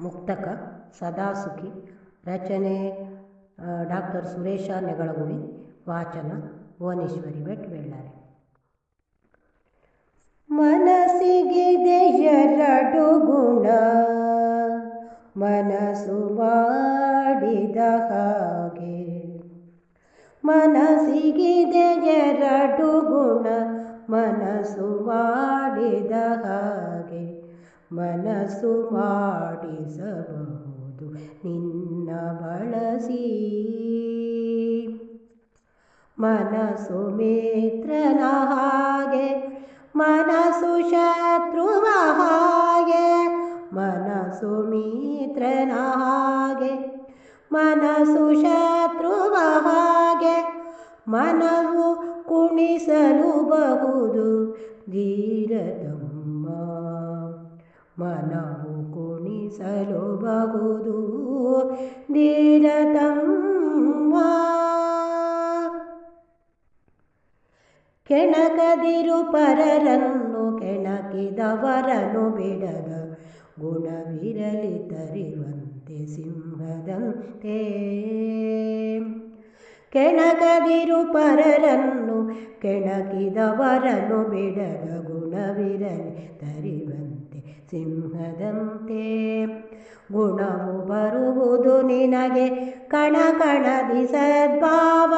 ಮುಕ್ತಕ, ಸದಾಸುಖಿ, ರಚನೆ ಡಾಕ್ಟರ್ ಸುರೇಶ ನೆಗಳಗುಡಿ, ವಾಚನ ಭುವನೇಶ್ವರಿ ಭಟ್ ಬೆಳ್ಳಾರಿ. ಮನಸ್ಸಿಗಿದೆ ಎರಡು ಗುಣ, ಮನಸ್ಸು ಮಾಡಿದ ಹಾಗೆ. ಮನಸ್ಸಿಗಿದೆ ಎರಡು ಗುಣ, ಮನಸ್ಸು ಮಾಡಿದ ಹಾಗೆ. ಮನಸ್ಸು ಮಾಡಿಸಬಹುದು. ನಿನ್ನ ಬಳಸಿ. ಮನಸ್ಸು ಮಿತ್ರನ ಹಾಗೆ, ಮನಸ್ಸು ಶತ್ರುವ ಹಾಗೆ, ಮನಸ್ಸು ಮಿತ್ರನ ಹಾಗೆ, ಮನಸ್ಸು ಶತ್ರುವ ಹಾಗೆ ಮನವು ಕುಣಿಸಲು ಬಹುದು. ಧೀರತಮ್ಮ. ಮನವು ಕುಣಿಸಲು ಬಹುದು ಧೀರತಮ್ಮ ಕೆಣಕದಿರು ಪರರನ್ನು ಕೆಣಕಿದವರನು ಬಿಡದ ಗುಣವಿರಲಿ ತರಿವಂತೆ ಸಿಂಹದಂತೆ. ಕೆಣಕದಿರು ಪರರನ್ನು ಕೆಣಕಿದವರನು ಬಿಡದ ಗುಣವಿರಲಿ ತರಿವಂತೆ ಸಿಂಹದಂತೆ. ಗುಣವು ಬರುವುದು ನಿನಗೆ ಕಣ ಕಣದಿ ಸದ್ಭಾವ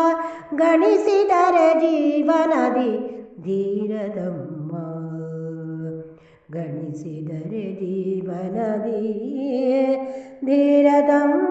ಗಣಿಸಿದರೆ ಜೀವನದಿ ಧೀರದಮ್ಮ ಗಣಿಸಿದರೆ ಜೀವನದಿ ಧೀರದಮ್ಮ